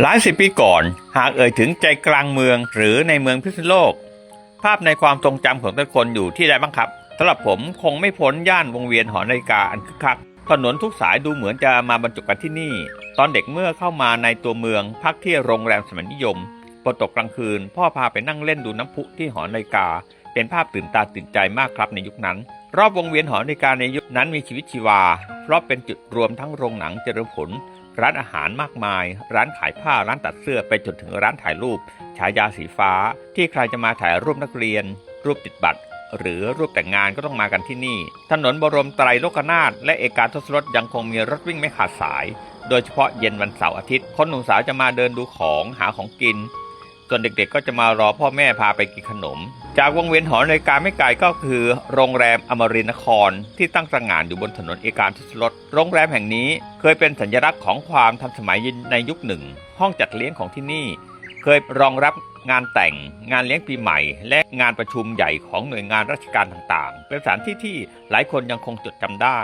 หลายสิบปีก่อน หากเอ่ยถึงใจกลางเมืองหรือในเมืองพิษณุโลก ภาพในความทรงจำของทุกคนอยู่ที่ใดบ้างครับสำหรับผมคงไม่พ้นย่านวงเวียนหอนาฬิกาอันคึกคักถนนทุกสายดูเหมือนจะมาบรรจบกันที่นี่ ตอนเด็กเมื่อเข้ามาในตัวเมือง พักที่โรงแรมสมัยนิยมพอตกกลางคืน พ่อพาไปนั่งเล่นดูน้ำพุที่หอนาฬิกา เป็นภาพตื่นตาตื่นใจมากครับในยุคนั้น รอบวงเวียนหอนาฬิกาในยุคนั้นมีชีวิตชีวา เพราะเป็นจุดรวมทั้งโรงหนังเจริญผล ร้านอาหารมากมาย ร้านขายผ้าร้านตัดเสื้อไปจนถึงร้านถ่ายรูป ฉายาสีฟ้า ที่ใครจะมาถ่ายรูปนักเรียน รูปติดบัตร หรือรูปแต่งงานก็ต้องมากันที่นี่ ถนนบรมไตรโลกนาถและเอกาทศรถยังคงมีรถวิ่งไม่ขาดสาย โดยเฉพาะเย็นวันเสาร์อาทิตย์คนหนุ่มสาวจะมาเดินดูของหาของกิน ส่วนเด็กๆก็จะมารอพ่อแม่พาไปกินขนม จากวงเวียนหอนาฬิกาไม่ไกลก็คือ โรงแรมอมรินทร์นคร ที่ตั้งตระหง่านอยู่บนถนนเอกาทศรถโรงแรมแห่งนี้เคยเป็นสัญลักษณ์ของความทันสมัยในยุคหนึ่ง ห้องจัดเลี้ยงของที่นี่ เคยรองรับงานแต่งงานเลี้ยงปีใหม่ และงานประชุมใหญ่ของหน่วยงานราชการต่างๆ เป็นสถานที่ที่หลายคนยังคงจดจำได้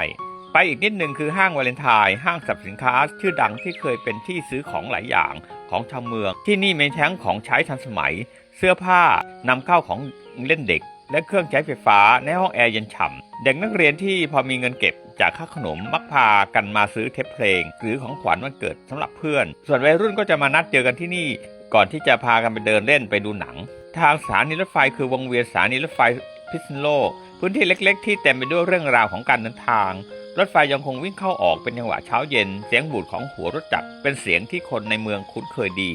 ไปอีกนิดหนึ่งคือห้างวาเลนไทน์ห้างสรรพสินค้าชื่อดังที่เคยเป็นที่ซื้อของหลายอย่างของชาวเมือง ที่นี่มีทั้งของใช้ทันสมัย เสื้อผ้านำเข้าของเล่นเด็ก และเครื่องใช้ไฟฟ้าในห้องแอร์เย็นฉ่ำเด็กนักเรียนที่พอมีเงินเก็บจากค่าขนมมักพากันมาซื้อเทปเพลง หรือของขวัญวันเกิดสำหรับเพื่อน ส่วนวัยรุ่นก็จะมานัดเจอกันที่นี่ ก่อนที่จะพากันไปเดินเล่นไปดูหนัง ทางสถานีรถไฟคือวงเวียนสถานีรถไฟพิษณุโลก พื้นที่เล็ก ๆ ที่เต็มไปด้วยเรื่องราวของการเดินทาง รถไฟยังคงวิ่งเข้าออกเป็นจังหวะเช้าเย็น เสียงบูดของหัวรถจักรเป็นเสียงที่คนในเมืองคุ้นเคยดี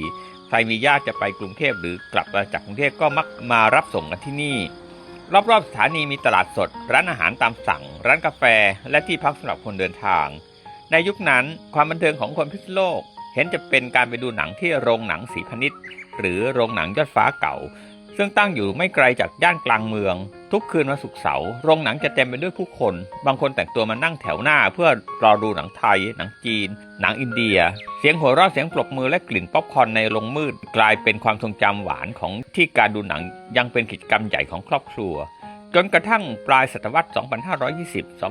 ใครมีญาติจะไปกรุงเทพหรือกลับมาจากกรุงเทพก็มักมารับส่งกันที่นี่ รอบๆสถานีมีตลาดสด ร้านอาหารตามสั่ง ร้านกาแฟ และที่พักสำหรับคนเดินทาง ในยุคนั้นความบันเทิงของคนพิษโลก เห็นจะเป็นการไปดูหนังที่โรงหนังสีพนิษหรือโรงหนังยอดฟ้าเก่า ซึ่งตั้งอยู่ไม่ไกลจากย่านกลางเมือง ทุกคืนวันศุกร์เสาร์โรงหนังจะเต็มไปด้วยผู้คน บางคนแต่งตัวมานั่งแถวหน้า เพื่อรอดูหนังไทย หนังจีน หนังอินเดีย เสียงหัวเราะเสียงปรบมือและกลิ่นป๊อปคอร์นในโรงมืด กลายเป็นความทรงจำหวานของที่การดูหนังยังเป็นกิจกรรมใหญ่ของครอบครัว จนกระทั่งปลายศตวรรษ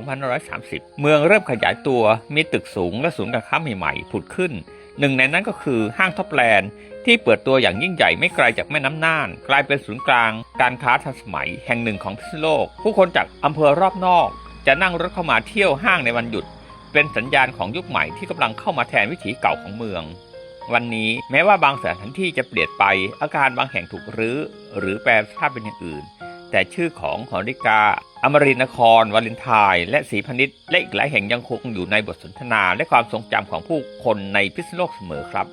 2520-2530 เมืองเริ่มขยายตัวมีตึกสูงและศูนย์การค้าใหม่ๆผุดขึ้น หนึ่งในนั้นก็คือห้างท็อปแลนด์ที่เปิดตัวอย่างยิ่งใหญ่ไม่ไกลจากแม่น้ำน่าน กลายเป็นศูนย์กลาง การค้าทันสมัยแห่งหนึ่งของพิษณุโลก ผู้คนจากอำเภอรอบนอก จะนั่งรถเข้ามาเที่ยวห้างในวันหยุด เป็นสัญญาณของยุคใหม่ที่กำลังเข้ามาแทนวิถีเก่าของเมือง วันนี้แม้ว่าบางสถานที่จะเปลี่ยนไป อาคารบางแห่งถูกรื้อ หรือแปลสภาพเป็นอย่างอื่น แต่ชื่อของหอนิกา อมรินทร์นคร วาเลนไทน์และศรีพนิษและอีกหลายแห่งยังคงอยู่ในบทสนทนาและความทรงจำของผู้คนในพิษณุโลกเสมอครับ